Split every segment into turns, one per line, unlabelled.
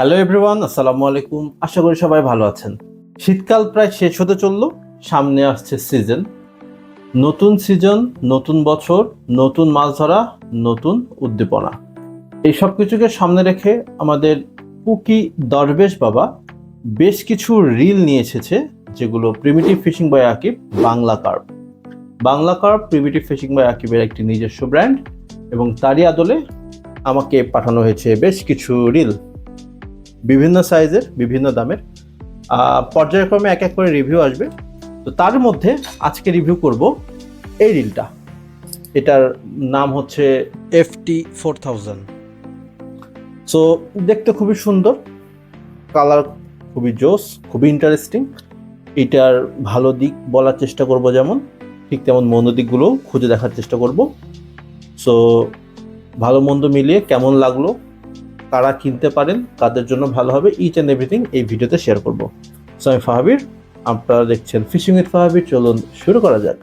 Hello everyone, আসসালামু আলাইকুম। আশা করি সবাই ভালো আছেন। শীতকাল প্রায় শেষ হতে চলল, সামনে আসছে সিজন। নতুন সিজন, নতুন বছর, নতুন মাছ ধরা, নতুন উদ্দীপনা। এই সব কিছুকে সামনে রেখে আমাদের কুকি দরবেশ বাবা বেশ কিছু রিল নিয়ে এসেছে, যেগুলো primitive fishing by Akib Bangla carp. Bangla carp primitive fishing by আকিবের একটি নিজস্ব ব্র্যান্ড, এবং তারই আদলে আমাকে পাঠানো হয়েছে বেশ কিছু রিল। বিভিন্ন সাইজের বিভিন্ন দামের। পর্যায়ক্রমে এক এক করে রিভিউ আসবে। তো তার মধ্যে আজকে রিভিউ করব এই রিলটা এটার নাম হচ্ছে
এফটি ফোর থাউজেন্ড
সো দেখতে খুবই সুন্দর। কালার খুবই জোস খুবই ইন্টারেস্টিং এটার ভালো দিক বলার চেষ্টা করব যেমন ঠিক তেমন মন্দ দিকগুলোও খুঁজে দেখার চেষ্টা করব। সো ভালো মন্দ মিলিয়ে কেমন লাগল কারা কিনতে পারেন কাদের জন্য ভালো হবে। ইচ অ্যান্ড এভরিথিং এই ভিডিওতে শেয়ার করব। সো আমি ফাহাবির, আপনারা দেখছেন ফিশিং উইথ ফাহাবির চলুন শুরু করা যাক।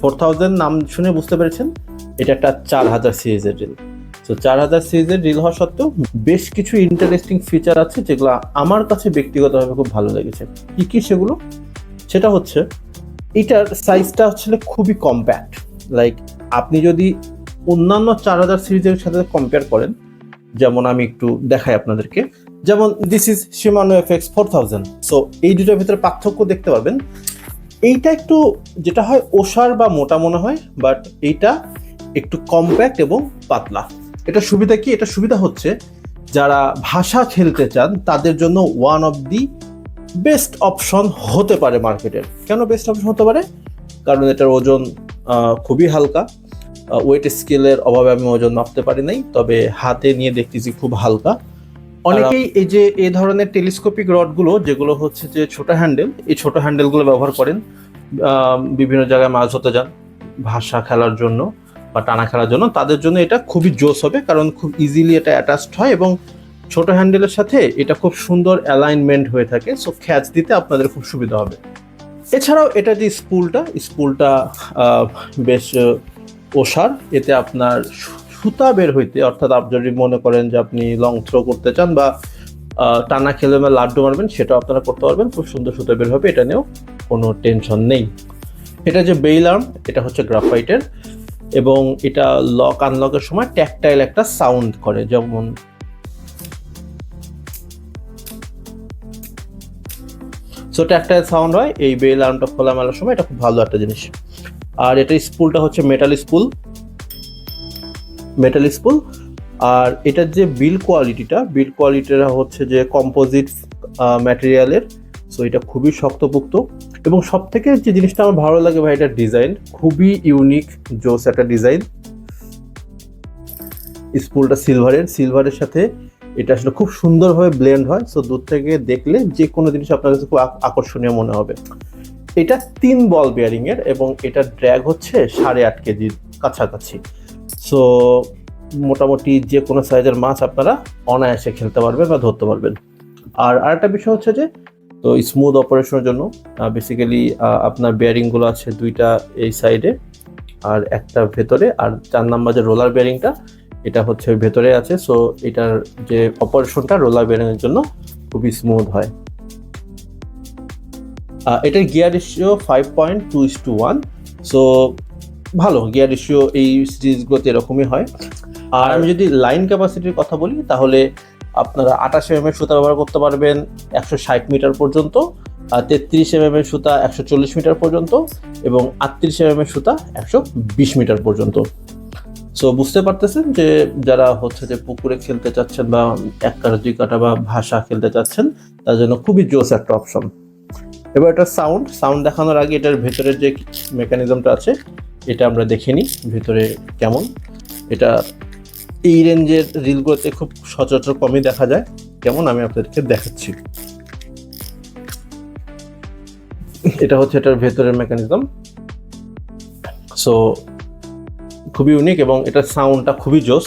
ফোর থাউজেন্ড নাম শুনে বুঝতে পেরেছেন? এটা একটা চার হাজার সিরিজের রিল তো চার হাজার সিরিজের রিল হওয়া সত্ত্বেও বেশ কিছু ইন্টারেস্টিং ফিচার আছে যেগুলো আমার কাছে ব্যক্তিগতভাবে খুব ভালো লেগেছে। কি কি সেগুলো? সেটা হচ্ছে, এটার সাইজটা হচ্ছে খুবই কম্প্যাক্ট লাইক আপনি যদি অন্যান্য চার হাজার সিরিজের সাথে কম্পেয়ার করেন, যেমন আমি একটু দেখাই আপনাদেরকে, যেমন this is Shimano F X four thousand so এই দুটোর ভিতরে পার্থক্য দেখতে পাবেন এইটা একটু, যেটা হয় ওষার বা মোটা মনে হয় বাট এইটা একটু কম্প্যাক্ট এবং পাতলা। এটা সুবিধা কি? এটা সুবিধা হচ্ছে, যারা ভাষা খেলতে চান, তাদের জন্য one of the best option হতে পারে মার্কেটের কেন বেস্ট অপশন হতে পারে? কারণ এটার ওজন খুবই হালকা। ওয়েট স্কেলের অভাবে আমি ওজন মাপতে পারি নাই, তবে হাতে নিয়ে দেখতেছি খুব হালকা। অনেকেই এই যে এই ধরনের টেলিস্কোপিক রডগুলো যেগুলো হচ্ছে যে, ছোট হ্যান্ডেল এই ছোট হ্যান্ডেলগুলো ব্যবহার করেন বিভিন্ন জায়গায় মাছ ধরতে যান, ভাষা খেলার জন্য বা টানা খেলার জন্য, তাদের জন্য এটা খুবই জোস হবে, কারণ খুব ইজিলি এটা অ্যাটাচড হয় এবং ছোট হ্যান্ডেলের সাথে এটা খুব সুন্দর অ্যালাইনমেন্ট হয়ে থাকে সো খ্যাচ দিতে আপনাদের খুব সুবিধা হবে। এছাড়াও এটা যে স্পুলটা স্পুলটা বেশ ওষার, এতে আপনার সুতা বের হইতে, অর্থাৎ আপনি যদি মনে করেন যে আপনি লং থ্রো করতে চান বা টানা খেলে লাড্ডু মারবেন, সেটাও আপনারা করতে পারবেন, খুব সুন্দর সুতা বের হবে, এটা নিয়েও কোনো টেনশন নেই। এটা যে বেইল আর্ম, এটা হচ্ছে গ্রাফাইটের, এবং এটা লক আনলকের সময় ট্যাকটাইল একটা সাউন্ড করে, যেমন সো একটা সাউন্ড হয়। এই বেল আর্মটা খোলা মেলার সময় এটা খুব ভালো একটা জিনিস। আর এটা স্পুলটা হচ্ছে মেটাল স্পুল মেটাল স্পুল আর এটার যে বিল কোয়ালিটিটা বিল কোয়ালিটিটা হচ্ছে যে কম্পোজিট ম্যাটেরিয়ালের সো এটা খুবই শক্তপোক্ত। এবং সব থেকে যে জিনিসটা আমার ভালো লাগে ভাই, এটার ডিজাইন খুবই ইউনিক জোস একটা ডিজাইন স্পুলটা সিলভারের সিলভারের সাথে এটা আসলে খুব সুন্দরভাবে ব্লেন্ড হয় সো দূর থেকে দেখলে যে কোনো জিনিস আপনার কাছে খুব আকর্ষণীয় মনে হবে। এটা তিন বল বেয়ারিং এর এবং এটার ড্র্যাগ হচ্ছে সাড়ে আট কেজির কাছাকাছি। সো মোটামুটি যে কোনো সাইজের মাছ আপনারা অনায়াসে খেলতে পারবেন বা ধরতে পারবেন। আর আরেকটা বিষয় হচ্ছে যে, তো স্মুথ অপারেশনের জন্য বেসিক্যালি আপনার বেয়ারিংগুলো আছে দুইটা এই সাইডে আর একটা ভেতরে, আর চার নাম্বার যে রোলার বেয়ারিংটা এটা হচ্ছে ভেতরে আছে সো এটার যে অপারেশনটা রোলার বেয়ারিংয়ের জন্য খুবই স্মুথ হয়। এটার gear ratio five point two is two one so ভালো গিয়ার রেশিও এই সিরিজগুলোতে এরকমই হয়। আর আমি যদি লাইন ক্যাপাসিটির কথা বলি, তাহলে আপনারা আঠাশ এম এর সুতা ব্যবহার করতে পারবেন একশো ষাট মিটার পর্যন্ত তেত্রিশ এম এর সুতা একশো চল্লিশ মিটার পর্যন্ত, এবং আটত্রিশ এম এর সুতা একশো বিশ মিটার পর্যন্ত। সো বুঝতে পারতেছেন যে যারা হচ্ছে যে পুকুরে খেলতে চাচ্ছেন বা এক কাটা দুই কাটা বা ভাষা খেলতে চাচ্ছেন, তার জন্য খুবই জোস একটা অপশন এবার এটা সাউন্ড সাউন্ড দেখানোর আগে এটার ভেতরের যে মেকানিজমটা আছে, এটা আমরা দেখে নিই ভেতরে কেমন। এটা এই রেঞ্জের রিলগুলোতে খুব সচরাচর কমই দেখা যায়। কেমন? আমি আপনাদেরকে দেখাচ্ছি। এটা হচ্ছে এটার ভেতরের মেকানিজম সো খুবই ইউনিক এবং এটার সাউন্ডটা খুবই জোস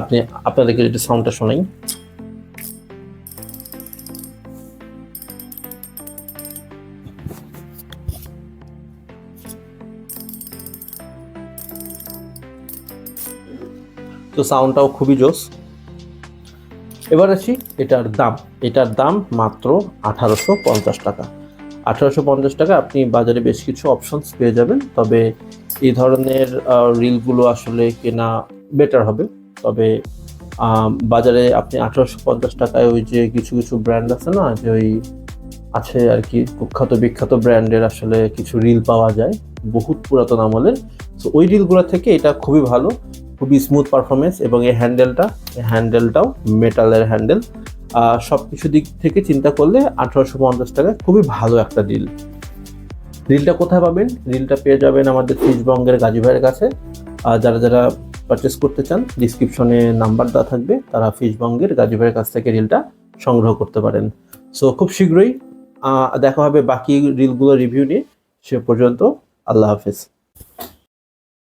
আপনি, আপনাদেরকে যদি সাউন্ডটা শোনাই। তো সাউন্ডটাও খুবই জোস এবার আসি, এটার দাম। এটার দাম মাত্র আঠারোশো পঞ্চাশ টাকা। আঠারোশো পঞ্চাশ টাকা আপনি বাজারে বেশ কিছু অপশনস পেয়ে যাবেন। তবে এই ধরনের রিলগুলো আসলে কেনা বেটার হবে। তবে বাজারে আপনি আঠারোশো পঞ্চাশ টাকায় ওই যে কিছু কিছু ব্র্যান্ড আছে না, যে ওই আছে আর কি, কুখ্যাত বিখ্যাত ব্র্যান্ডের আসলে কিছু রিল পাওয়া যায়, বহুত পুরাতন আমলের। তো ওই রিলগুলো থেকে এটা খুবই ভালো, খুবই স্মুথ পারফরমেন্স এবং এই হ্যান্ডেলটা এই হ্যান্ডেলটাও মেটালের হ্যান্ডেল সব কিছু দিক থেকে চিন্তা করলে আঠারোশো পঞ্চাশ টাকা খুবই ভালো একটা রিল রিলটা কোথায় পাবেন? রিলটা পেয়ে যাবেন আমাদের ফিজবঙ্গের গাজী ভাইয়ের কাছে। আর যারা যারা পারচেস করতে চান ডিসক্রিপশনে নাম্বার দেওয়া থাকবে, তারা ফিজবঙ্গের গাজী ভাইয়ের কাছ থেকে রিলটা সংগ্রহ করতে পারেন। সো খুব শীঘ্রই দেখা হবে বাকি রিলগুলো রিভিউ নিয়ে। সে পর্যন্ত আল্লাহ হাফেজ।